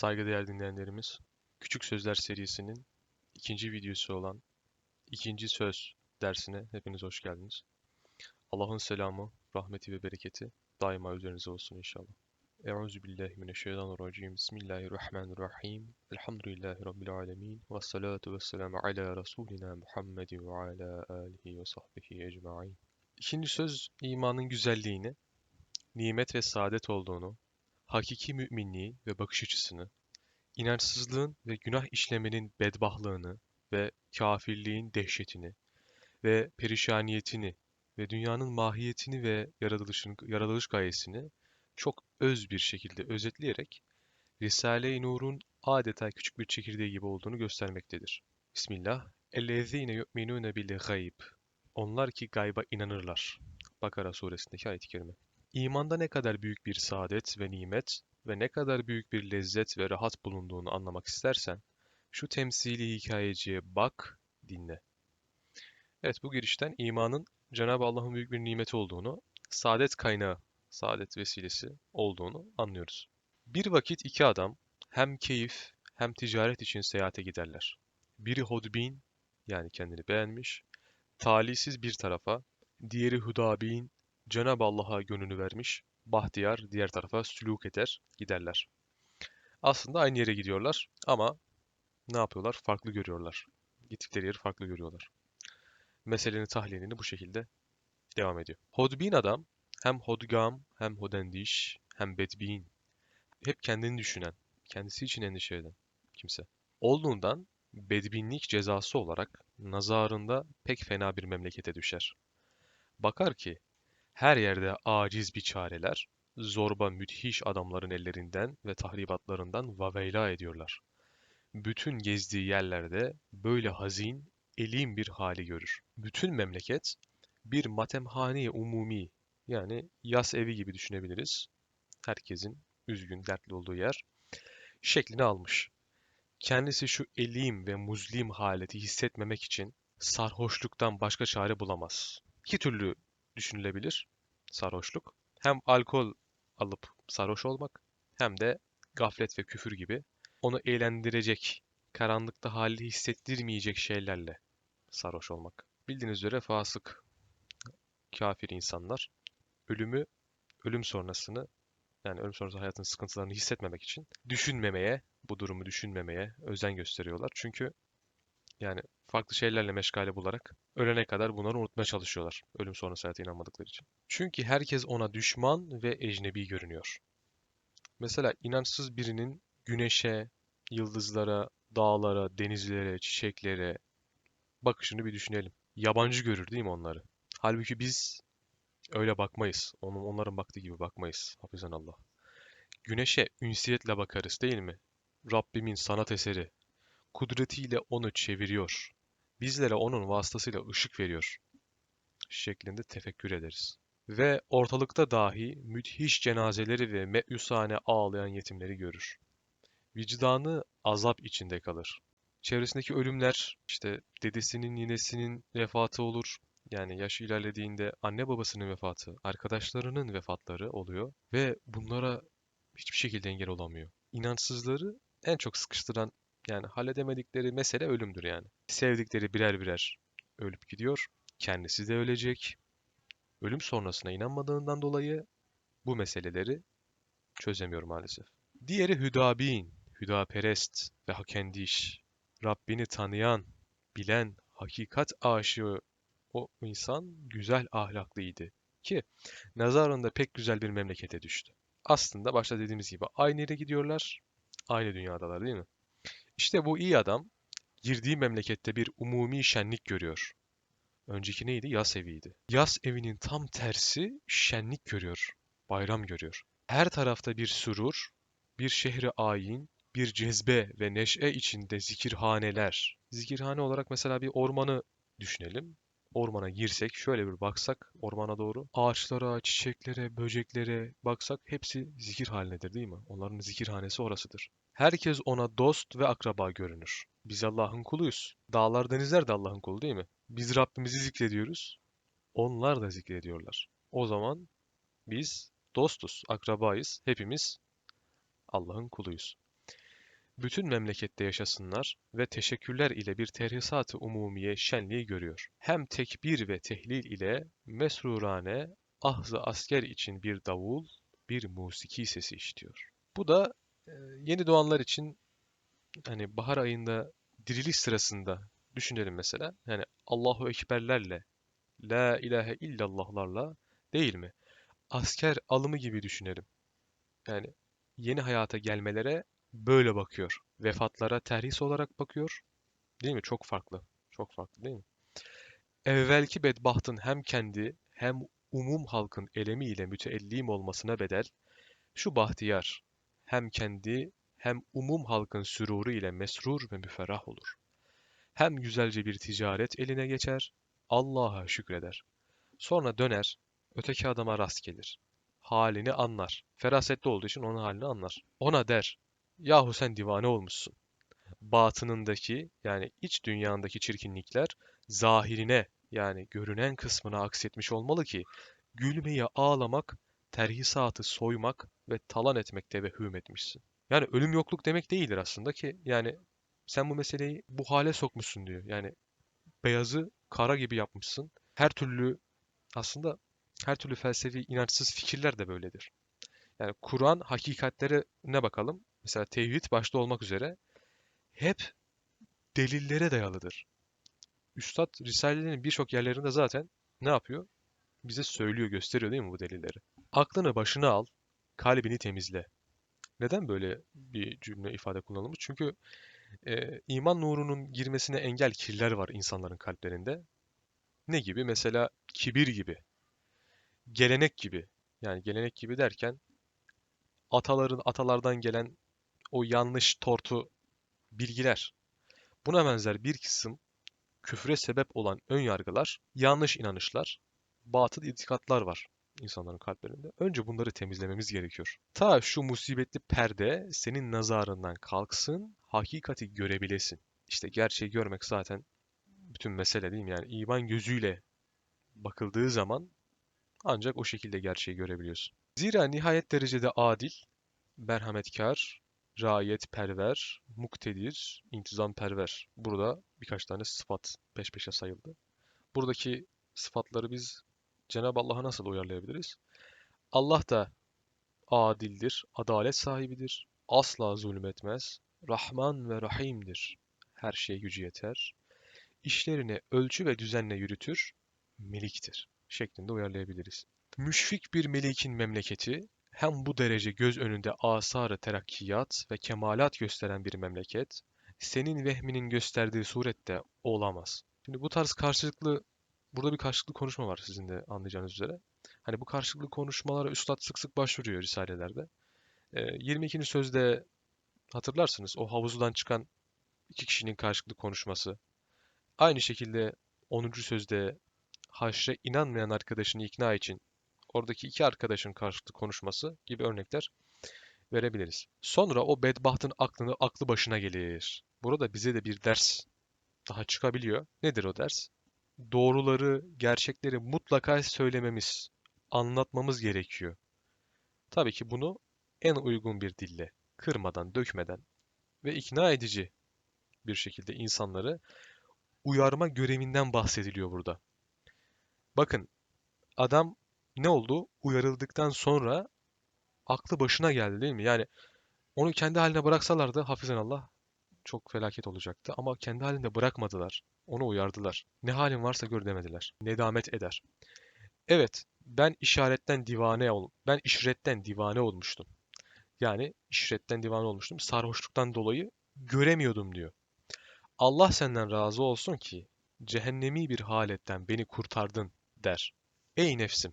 Saygıdeğer dinleyenlerimiz, Küçük Sözler serisinin ikinci videosu olan ikinci söz dersine hepiniz hoş geldiniz. Allah'ın selamı, rahmeti ve bereketi daima üzerinize olsun inşallah. Euzubillahimineşşeytanirracim. Bismillahirrahmanirrahim. Elhamdülillahi Rabbil alemin. Ve salatu ve selamu ala Resulina Muhammedin ve ala alihi ve sahbihi ecma'in. İkinci söz imanın güzelliğini, nimet ve saadet olduğunu, hakiki müminliği ve bakış açısını, inançsızlığın ve günah işlemenin bedbahlığını ve kafirliğin dehşetini ve perişaniyetini ve dünyanın mahiyetini ve yaratılışın, yaratılış gayesini çok öz bir şekilde özetleyerek Risale-i Nur'un adeta küçük bir çekirdeği gibi olduğunu göstermektedir. Bismillah. اَلَّذ۪ينَ يُؤْمِنُونَ بِالْغَيْبِ Onlar ki gayba inanırlar. Bakara suresindeki ayet-i kerime. İmanda ne kadar büyük bir saadet ve nimet ve ne kadar büyük bir lezzet ve rahat bulunduğunu anlamak istersen, şu temsili hikayeciye bak, dinle. Evet bu girişten imanın Cenab-ı Allah'ın büyük bir nimeti olduğunu, saadet kaynağı, saadet vesilesi olduğunu anlıyoruz. Bir vakit iki adam hem keyif hem ticaret için seyahate giderler. Biri hodbin yani kendini beğenmiş, talihsiz bir tarafa, diğeri hudabin Cenab-ı Allah'a gönlünü vermiş, bahtiyar diğer tarafa sülûk eder, giderler. Aslında aynı yere gidiyorlar ama ne yapıyorlar? Farklı görüyorlar. Gittikleri yeri farklı görüyorlar. Meselenin tahlilini bu şekilde devam ediyor. Hodbin adam hem hodgam hem hodendiş hem bedbin hep kendini düşünen, kendisi için endişe eden kimse. Olduğundan bedbinlik cezası olarak nazarında pek fena bir memlekete düşer. Bakar ki her yerde aciz biçareler, zorba müthiş adamların ellerinden ve tahribatlarından vaveyla ediyorlar. Bütün gezdiği yerlerde böyle hazin, elim bir hali görür. Bütün memleket bir matemhane umumi yani yas evi gibi düşünebiliriz. Herkesin üzgün, dertli olduğu yer şeklini almış. Kendisi şu elim ve muzlim haleti hissetmemek için sarhoşluktan başka çare bulamaz. İki türlü düşünülebilir sarhoşluk. Hem alkol alıp sarhoş olmak hem de gaflet ve küfür gibi onu eğlendirecek, karanlıkta hali hissettirmeyecek şeylerle sarhoş olmak. Bildiğiniz üzere fasık, kafir insanlar ölümü, ölüm sonrasını yani ölüm sonrası hayatın sıkıntılarını hissetmemek için düşünmemeye, bu durumu düşünmemeye özen gösteriyorlar. Çünkü yani farklı şeylerle meşgale bularak ölene kadar bunları unutmaya çalışıyorlar. Ölüm sonrası hayata inanmadıkları için. Çünkü herkes ona düşman ve ecnebi görünüyor. Mesela inançsız birinin güneşe, yıldızlara, dağlara, denizlere, çiçeklere bakışını bir düşünelim. Yabancı görür değil mi onları? Halbuki biz öyle bakmayız. Onun, onların baktığı gibi bakmayız. Hafizan Allah. Güneşe ünsiyetle bakarız değil mi? Rabbimin sanat eseri, kudretiyle onu çeviriyor. Bizlere onun vasıtasıyla ışık veriyor. Şeklinde tefekkür ederiz. Ve ortalıkta dahi müthiş cenazeleri ve meyusane ağlayan yetimleri görür. Vicdanı azap içinde kalır. Çevresindeki ölümler, işte dedesinin, ninesinin vefatı olur. Yani yaş ilerlediğinde anne babasının vefatı, arkadaşlarının vefatları oluyor. Ve bunlara hiçbir şekilde engel olamıyor. İnançsızları en çok sıkıştıran yani halledemedikleri mesele ölümdür yani. Sevdikleri birer birer ölüp gidiyor. Kendisi de ölecek. Ölüm sonrasına inanmadığından dolayı bu meseleleri çözemiyor maalesef. Diğeri hüdabin, hüdaperest ve hakendiş. Rabbini tanıyan, bilen, hakikat aşığı o insan güzel ahlaklıydı ki nazarında pek güzel bir memlekete düştü. Aslında başta dediğimiz gibi aynı yere gidiyorlar, aynı dünyadalar değil mi? İşte bu iyi adam girdiği memlekette bir umumi şenlik görüyor. Önceki neydi? Yas eviydi. Yas evinin tam tersi şenlik görüyor. Bayram görüyor. Her tarafta bir surur, bir şehri ayin, bir cezbe ve neşe içinde zikirhaneler. Zikirhane olarak mesela bir ormanı düşünelim. Ormana girsek, şöyle bir baksak ormana doğru. Ağaçlara, çiçeklere, böceklere baksak hepsi zikir halindedir değil mi? Onların zikirhanesi orasıdır. Herkes ona dost ve akraba görünür. Biz Allah'ın kuluyuz. Dağlar, denizler de Allah'ın kulu değil mi? Biz Rabbimizi zikrediyoruz. Onlar da zikrediyorlar. O zaman biz dostuz, akrabayız. Hepimiz Allah'ın kuluyuz. Bütün memlekette yaşasınlar ve teşekkürler ile bir terhisat-ı umumiye şenliği görüyor. Hem tekbir ve tehlil ile mesrurane ahzı asker için bir davul, bir musiki sesi işitiyor. Bu da e, yeni doğanlar için hani bahar ayında diriliş sırasında düşünelim mesela. Yani Allahu Ekberlerle, La ilahe illallahlarla değil mi? Asker alımı gibi düşünelim. Yani yeni hayata gelmelere böyle bakıyor. Vefatlara terhis olarak bakıyor. Değil mi? Çok farklı. Çok farklı değil mi? Evvelki bedbahtın hem kendi hem umum halkın elemiyle müteellim olmasına bedel, şu bahtiyar hem kendi hem umum halkın süruru ile mesrur ve müferrah olur. Hem güzelce bir ticaret eline geçer, Allah'a şükreder. Sonra döner, öteki adama rast gelir. Halini anlar. Ferasetli olduğu için onun halini anlar. Ona der, yahu sen divane olmuşsun. Batınındaki yani iç dünyandaki çirkinlikler zahirine yani görünen kısmına aksetmiş olmalı ki gülmeyi ağlamak, terhisatı soymak ve talan etmekte ve etmişsin. Yani ölüm yokluk demek değildir aslında ki yani sen bu meseleyi bu hale sokmuşsun diyor. Yani beyazı kara gibi yapmışsın. Her türlü aslında her türlü felsefi inançsız fikirler de böyledir. Yani Kur'an hakikatlere ne bakalım? Mesela tevhid başta olmak üzere hep delillere dayalıdır. Üstad Risale'nin birçok yerlerinde zaten ne yapıyor? Bize söylüyor, gösteriyor değil mi bu delilleri? Aklını başına al, kalbini temizle. Neden böyle bir cümle ifade kullanılmış? Çünkü e, iman nurunun girmesine engel kirler var insanların kalplerinde. Ne gibi? Mesela kibir gibi, gelenek gibi. Yani gelenek gibi derken ataların atalardan gelen o yanlış tortu bilgiler. Buna benzer bir kısım küfre sebep olan ön yargılar, yanlış inanışlar, batıl itikatlar var insanların kalplerinde. Önce bunları temizlememiz gerekiyor. Ta şu musibetli perde senin nazarından kalksın, hakikati görebilesin. İşte gerçeği görmek zaten bütün mesele değil mi? Yani iman gözüyle bakıldığı zaman ancak o şekilde gerçeği görebiliyorsun. Zira nihayet derecede adil, merhametkar, perver, muktedir, perver. Burada birkaç tane sıfat peş peşe sayıldı. Buradaki sıfatları biz Cenab-ı Allah'a nasıl uyarlayabiliriz? Allah da adildir, adalet sahibidir, asla zulmetmez, Rahman ve Rahim'dir. Her şeye gücü yeter. İşlerini ölçü ve düzenle yürütür, meliktir şeklinde uyarlayabiliriz. Müşfik bir melikin memleketi, hem bu derece göz önünde asarı terakkiyat ve kemalat gösteren bir memleket, senin vehminin gösterdiği surette olamaz. Şimdi bu tarz karşılıklı, burada bir karşılıklı konuşma var sizin de anlayacağınız üzere. Hani bu karşılıklı konuşmalara üstad sık sık başvuruyor risalelerde. E, 22. sözde hatırlarsınız o havuzdan çıkan iki kişinin karşılıklı konuşması. Aynı şekilde 10. sözde haşre inanmayan arkadaşını ikna için oradaki iki arkadaşın karşılıklı konuşması gibi örnekler verebiliriz. Sonra o bedbahtın aklını aklı başına gelir. Burada bize de bir ders daha çıkabiliyor. Nedir o ders? Doğruları, gerçekleri mutlaka söylememiz, anlatmamız gerekiyor. Tabii ki bunu en uygun bir dille, kırmadan, dökmeden ve ikna edici bir şekilde insanları uyarma görevinden bahsediliyor burada. Bakın adam ne oldu? Uyarıldıktan sonra aklı başına geldi değil mi? Yani onu kendi haline bıraksalardı hafizan Allah çok felaket olacaktı. Ama kendi halinde bırakmadılar. Onu uyardılar. Ne halin varsa gör demediler. Nedamet eder. Evet, ben işaretten divane ol, ben işretten divane olmuştum. Yani işretten divane olmuştum. Sarhoşluktan dolayı göremiyordum diyor. Allah senden razı olsun ki cehennemi bir haletten beni kurtardın der. Ey nefsim!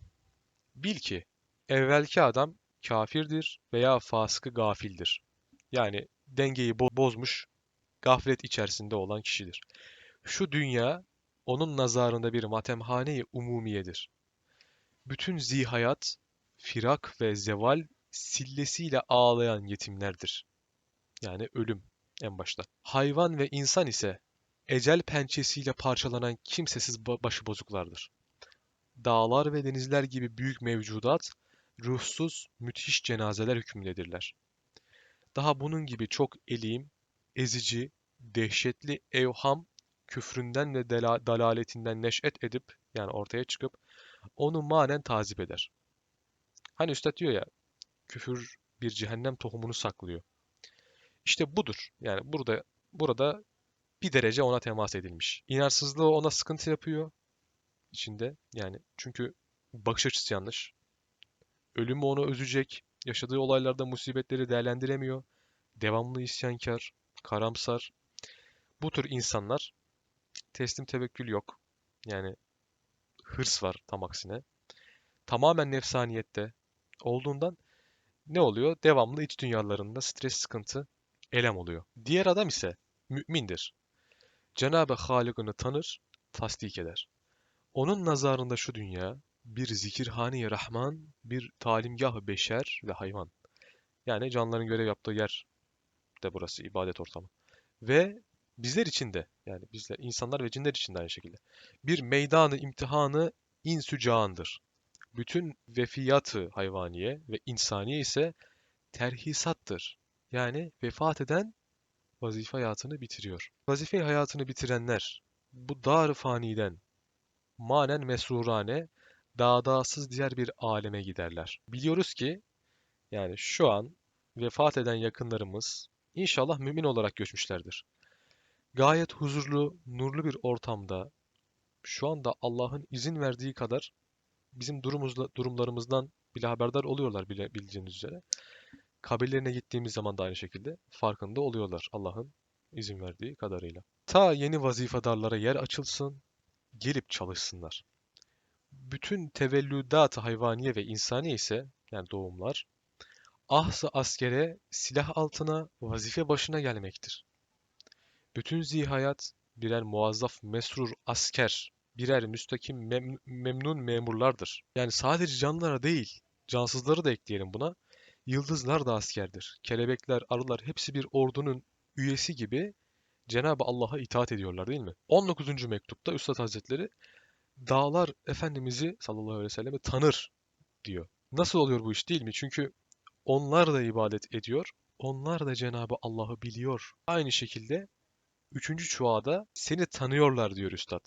Bil ki evvelki adam kafirdir veya fasıkı gafildir. Yani dengeyi bozmuş, gaflet içerisinde olan kişidir. Şu dünya onun nazarında bir matemhane-i umumiyedir. Bütün zihayat, firak ve zeval sillesiyle ağlayan yetimlerdir. Yani ölüm en başta. Hayvan ve insan ise ecel pençesiyle parçalanan kimsesiz başıbozuklardır dağlar ve denizler gibi büyük mevcudat, ruhsuz, müthiş cenazeler hükmündedirler. Daha bunun gibi çok elim, ezici, dehşetli evham küfründen ve dalaletinden neş'et edip yani ortaya çıkıp onu manen tazip eder. Hani üstad diyor ya küfür bir cehennem tohumunu saklıyor. İşte budur. Yani burada burada bir derece ona temas edilmiş. İnarsızlığı ona sıkıntı yapıyor içinde. Yani çünkü bakış açısı yanlış. Ölümü onu üzecek. Yaşadığı olaylarda musibetleri değerlendiremiyor. Devamlı isyankar, karamsar. Bu tür insanlar teslim tevekkül yok. Yani hırs var tam aksine. Tamamen nefsaniyette olduğundan ne oluyor? Devamlı iç dünyalarında stres, sıkıntı, elem oluyor. Diğer adam ise mümindir. Cenab-ı Halık'ını tanır, tasdik eder. Onun nazarında şu dünya bir zikirhane Rahman, bir talimgah beşer ve hayvan. Yani canlıların görev yaptığı yer de burası ibadet ortamı. Ve bizler için de yani bizler insanlar ve cinler için de aynı şekilde bir meydanı imtihanı insücaandır. Bütün vefiyatı hayvaniye ve insaniye ise terhisattır. Yani vefat eden vazife hayatını bitiriyor. Vazife hayatını bitirenler bu dar faniden manen mesrurane dağdağsız diğer bir aleme giderler. Biliyoruz ki yani şu an vefat eden yakınlarımız inşallah mümin olarak göçmüşlerdir. Gayet huzurlu, nurlu bir ortamda şu anda Allah'ın izin verdiği kadar bizim durumumuzla, durumlarımızdan bile haberdar oluyorlar bile bildiğiniz üzere. Kabirlerine gittiğimiz zaman da aynı şekilde farkında oluyorlar Allah'ın izin verdiği kadarıyla. Ta yeni vazifedarlara yer açılsın, gelip çalışsınlar. Bütün tevellüdat hayvaniye ve insani ise yani doğumlar ahsı askere silah altına vazife başına gelmektir. Bütün zihayat birer muazzaf mesrur asker, birer müstakim mem- memnun memurlardır. Yani sadece canlılara değil, cansızları da ekleyelim buna. Yıldızlar da askerdir. Kelebekler, arılar hepsi bir ordunun üyesi gibi Cenab-ı Allah'a itaat ediyorlar değil mi? 19. mektupta Üstad Hazretleri dağlar Efendimiz'i sallallahu aleyhi ve selleme tanır diyor. Nasıl oluyor bu iş değil mi? Çünkü onlar da ibadet ediyor. Onlar da Cenab-ı Allah'ı biliyor. Aynı şekilde üçüncü çuada seni tanıyorlar diyor Üstad.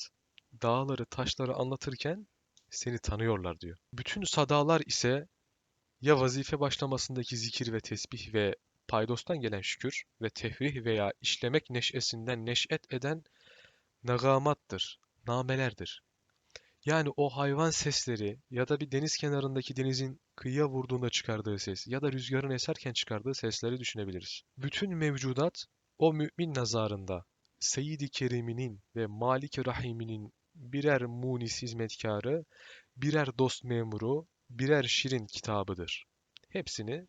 Dağları, taşları anlatırken seni tanıyorlar diyor. Bütün sadalar ise ya vazife başlamasındaki zikir ve tesbih ve paydostan gelen şükür ve tefrih veya işlemek neşesinden neş'et eden nagamattır, namelerdir. Yani o hayvan sesleri ya da bir deniz kenarındaki denizin kıyıya vurduğunda çıkardığı ses ya da rüzgarın eserken çıkardığı sesleri düşünebiliriz. Bütün mevcudat o mümin nazarında Seyyid-i Kerim'inin ve Malik-i Rahim'inin birer munis hizmetkarı, birer dost memuru, birer şirin kitabıdır. Hepsini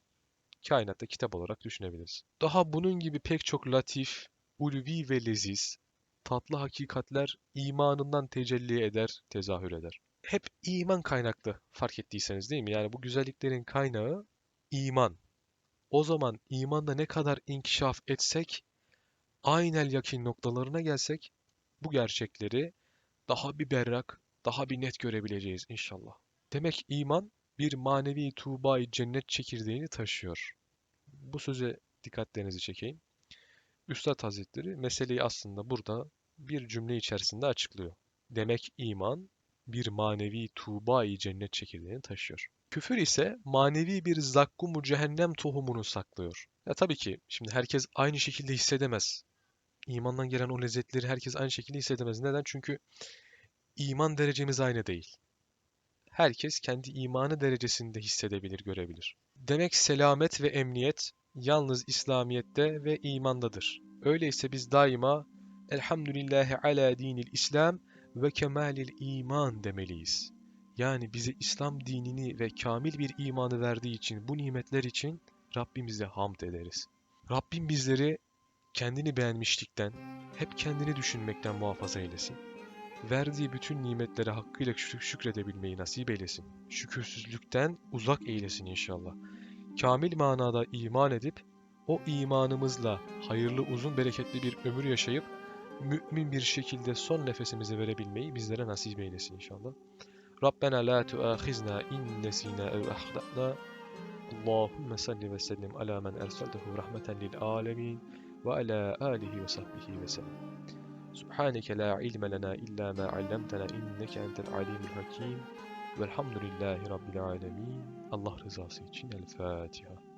kainatta kitap olarak düşünebiliriz. Daha bunun gibi pek çok latif, ulvi ve leziz, tatlı hakikatler imanından tecelli eder, tezahür eder. Hep iman kaynaklı fark ettiyseniz değil mi? Yani bu güzelliklerin kaynağı iman. O zaman imanda ne kadar inkişaf etsek, aynel yakin noktalarına gelsek bu gerçekleri daha bir berrak, daha bir net görebileceğiz inşallah. Demek iman bir manevi tuğbayı cennet çekirdeğini taşıyor. Bu söze dikkatlerinizi çekeyim. Üstad Hazretleri meseleyi aslında burada bir cümle içerisinde açıklıyor. Demek iman bir manevi tuğbayı cennet çekirdeğini taşıyor. Küfür ise manevi bir zakkumu cehennem tohumunu saklıyor. Ya tabii ki şimdi herkes aynı şekilde hissedemez. İmandan gelen o lezzetleri herkes aynı şekilde hissedemez. Neden? Çünkü iman derecemiz aynı değil. Herkes kendi imanı derecesinde hissedebilir, görebilir. Demek selamet ve emniyet yalnız İslamiyet'te ve imandadır. Öyleyse biz daima Elhamdülillahi ala dinil İslam ve kemalil iman demeliyiz. Yani bize İslam dinini ve kamil bir imanı verdiği için bu nimetler için Rabbimize hamd ederiz. Rabbim bizleri kendini beğenmişlikten, hep kendini düşünmekten muhafaza eylesin. Verdiği bütün nimetlere hakkıyla şük- şükredebilmeyi nasip eylesin. Şükürsüzlükten uzak eylesin inşallah. Kamil manada iman edip, o imanımızla hayırlı uzun bereketli bir ömür yaşayıp, mümin bir şekilde son nefesimizi verebilmeyi bizlere nasip eylesin inşallah. Rabbena la tuâkhizna in nesina ev ahda'na. Allahümme salli ve sellim ala men ersaltehu rahmeten lil alemin. ve ala alihi ve sahbihi ve sellem. Subhaneke la ilme lena illa ma allamtena inneke entel alimul hakim. Velhamdülillahi Rabbil alemin. Allah rızası için El Fatiha.